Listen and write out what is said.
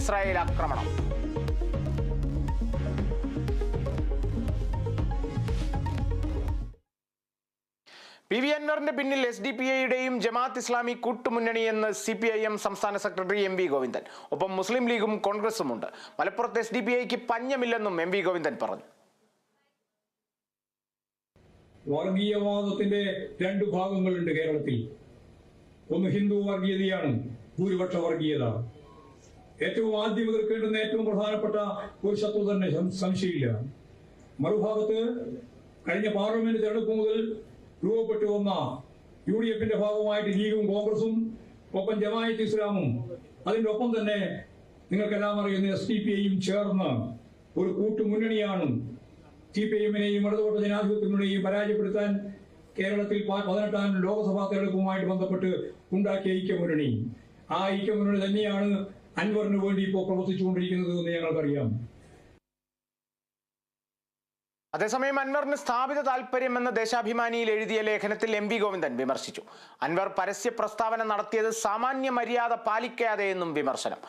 Israel ആക്രമണം. P V അൻവറിന്റെ പിന്നിൽ എസ് ഡി പി ഐയുടെയും ജമാഅത്ത് ഇസ്ലാമി കൂട്ടുമുന്നണിയെന്ന് സി പി ഐ എം സംസ്ഥാന സെക്രട്ടറി എം വി ഗോവിന്ദൻ. ഒപ്പം മുസ്ലിം ലീഗും കോൺഗ്രസും ഉണ്ട് മലപ്പുറത്ത് എസ് ഡി പി ഐക്ക് പഞ്ഞമില്ലെന്നും എം വി ഗോവിന്ദൻ പറഞ്ഞു. വർഗീയവാദത്തിന്റെ രണ്ട് ഭാഗങ്ങളുണ്ട് കേരളത്തിൽ. ഒന്ന് ഹിന്ദു വർഗീയതയാണ് ഭൂരിപക്ഷ വർഗീയത. ഏറ്റവും ആദ്യം എതിർക്കേണ്ടുന്ന ഏറ്റവും പ്രധാനപ്പെട്ട ഒരു ശത്രു തന്നെ സംശയമില്ല. മറുഭാഗത്ത് കഴിഞ്ഞ പാർലമെന്റ് തെരഞ്ഞെടുപ്പ് മുതൽ രൂപപ്പെട്ടു വന്ന യു ഡി എഫിന്റെ ഭാഗമായിട്ട് ലീഗും കോൺഗ്രസും ഒപ്പം ജമായത്ത് ഇസ്ലാമും അതിന്റെ ഒപ്പം തന്നെ നിങ്ങൾക്കെല്ലാം അറിയുന്ന എസ് ഡി പി ഐയും ചേർന്ന് ഒരു കൂട്ടുമുന്നണിയാണ് സി പി എമ്മിനെയും ഇടതുപക്ഷ ജനാധിപത്യത്തിനെയും പരാജയപ്പെടുത്താൻ കേരളത്തിൽ പതിനെട്ടാം ലോക്സഭാ തെരഞ്ഞെടുപ്പുമായിട്ട് ബന്ധപ്പെട്ട് ഉണ്ടാക്കിയ ഐക്യമുന്നണി. ആ ഐക്യമുന്നണി തന്നെയാണ് അൻവറിന് വേണ്ടി ഇപ്പോൾ പ്രവർത്തിച്ചുകൊണ്ടിരിക്കുന്നത് എന്ന് ഞങ്ങൾക്കറിയാം. അതേസമയം അൻവറിന് സ്ഥാപിത താൽപര്യമെന്ന ദേശാഭിമാനിയിൽ എഴുതിയ ലേഖനത്തിൽ എം വി ഗോവിന്ദൻ വിമർശിച്ചു. അൻവർ പരസ്യ പ്രസ്താവന നടത്തിയത് സാമാന്യ മര്യാദ പാലിക്കാതെ എന്നും വിമർശനം.